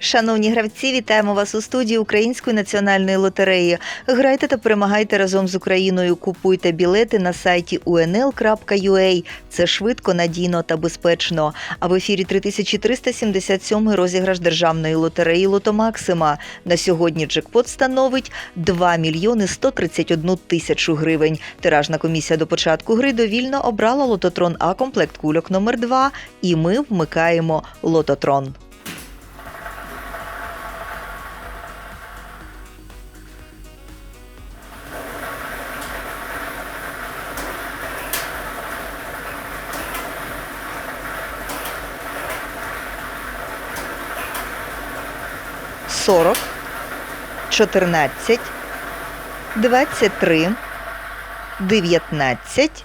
Шановні гравці, вітаємо вас у студії Української національної лотереї. Грайте та перемагайте разом з Україною. Купуйте білети на сайті unl.ua. Це швидко, надійно та безпечно. А в ефірі 3377 розіграш державної лотереї Лото Максима. На сьогодні джекпот становить 2 мільйони 131 тисячу гривень. Тиражна комісія до початку гри довільно обрала лототрон А комплект кульок номер 2 і ми вмикаємо лототрон. Сорок, чотирнадцять, двадцять три, дев'ятнадцять,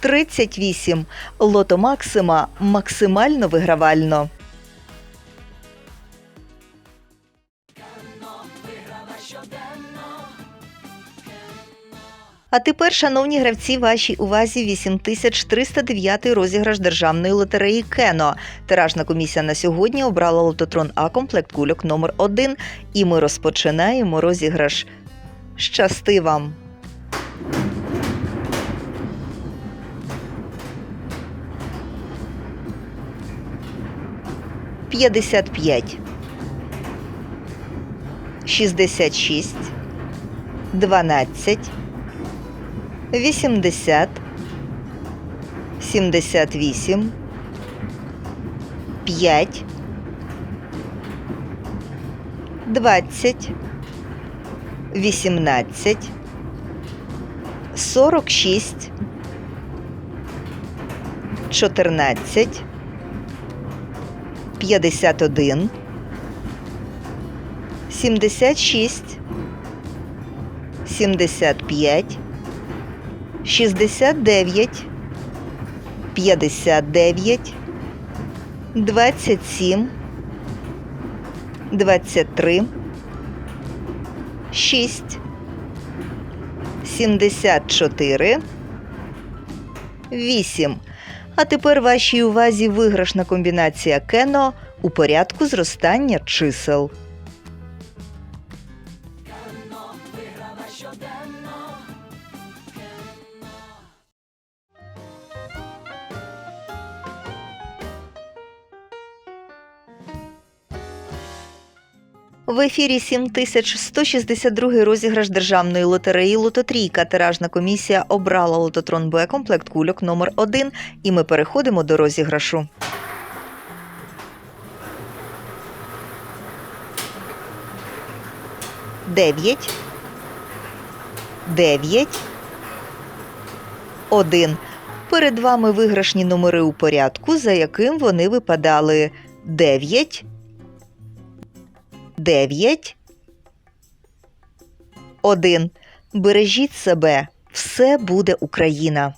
тридцять вісім. Лото Максима максимально вигравально. А тепер, шановні гравці, вашій увазі 8309 розіграш державної лотереї Кено. Тиражна комісія на сьогодні обрала лототрон А комплект кульок номер 1 і ми розпочинаємо розіграш. Щасти вам! П'ятдесят п'ять, шістдесят шість, дванадцять. 80, 78, 5, 20, 18, 46, 14, 51, 76, 75, 69, 59, 27, 23, 6, 74, 8. А тепер вашій увазі виграшна комбінація кено у порядку зростання чисел. В ефірі 7162 розіграш державної лотереї Лототрійка. Тиражна комісія обрала лототрон Б комплект кульок номер 1 і ми переходимо до розіграшу. Дев'ять. Дев'ять. Один. Перед вами виграшні номери у порядку, за яким вони випадали. Дев'ять. 9, 1. Бережіть себе. Все буде Україна.